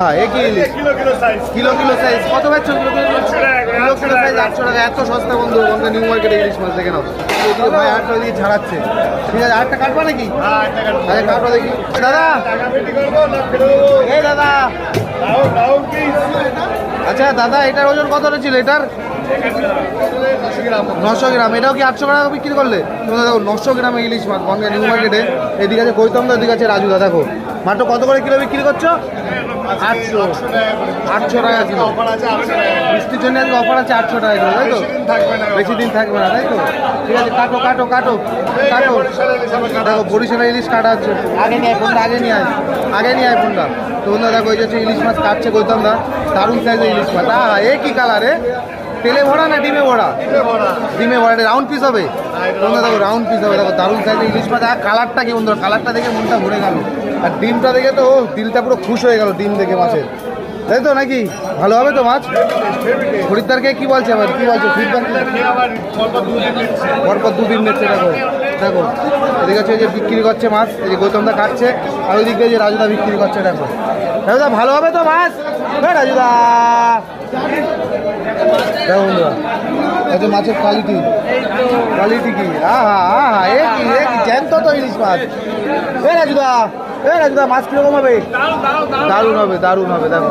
Kilo kilo size kilo kilo size কত পাচ্ছ kilo kilo kilo size আটশো টাকা। এত সস্তা বন্ধু বন্ধু নিউ মার্কেটে ইলিশ মাছ দেখে নাও। এদিকে ভাই আটটা ওইদিকে ছাড়াচ্ছে। ঠিক আছে আটটা কাটবা নাকি? হ্যাঁ দেখি। দাদা! দাদা! কি? আচ্ছা দাদা এটার ওজন কত ছিল? এটার? নশো গ্রাম। এটাও কি আটশো টাকা বিক্রি করলে? তোমরা দেখো নশো গ্রামে ইলিশ মাছ বঙ্গে নিউ মার্কেটে এদিকে আছে গৌতম এদিকে আছে রাজুদা দেখো মাত্র কত করে কিলো বিক্রি করছ? আটশো। আটশো টাকা কিলো। বৃষ্টির জন্য আজকে অফার আছে আটশো টাকা কিলো তাই তো? বেশি দিন থাকবে না। তাই তো? ঠিক আছে কাটো কাটো কাটো কাটো। দেখো বরিশালের ইলিশ কাটা হচ্ছে। আগে নিয়ে ফোনটা আগে নিয়ে আয়। আগে নিয়ে আয় ফোনটা। তো বন্ধুরা দেখো যে ইলিশ মাছ কাটছে গৌতম দা। দারুণ সাইজের ইলিশ মাছ। আহ এ কি কালারে তেলে ভরা না ডিমে ভরা? ডিমে ভরা রাউন্ড পিস হবে? বন্ধুরা দেখো রাউন্ড পিস হবে। দেখো দারুণ সাইজের ইলিশ মাছ। আর কালারটা কি বন্ধুরা? কালারটা দেখে মনটা ভরে গেল। আর ডিমটা দেখে তো দিলটা পুরো খুশ হয়ে গেল ডিম দেখে মাছের। তাই তো নাকি? ভালো হবে তো মাছ? খরিদ্দারকে কি বলছে আবার? কি বলছে? পরপর দুদিন নিচ্ছে, দেখো। দেখো, এদিকে হচ্ছে যে বিক্রি করছে মাছ, এই যে গৌতমদা কাটছে, আর ওই দিক যে রাজুদা বিক্রি করছে, দেখো। রাজুদা, ভালো হবে তো মাছ? হ্যাঁ রাজুদা। দেখো বন্ধুরা যে মাছের কোয়ালিটি কোয়ালিটি কি? আহা আহা, এ কি এ কি, জ্যান্ত তো ইলিশ মাছ। এ রাজুদা। মাছ কীরকম হবে দারুণ হবে দারুণ হবে দেখো।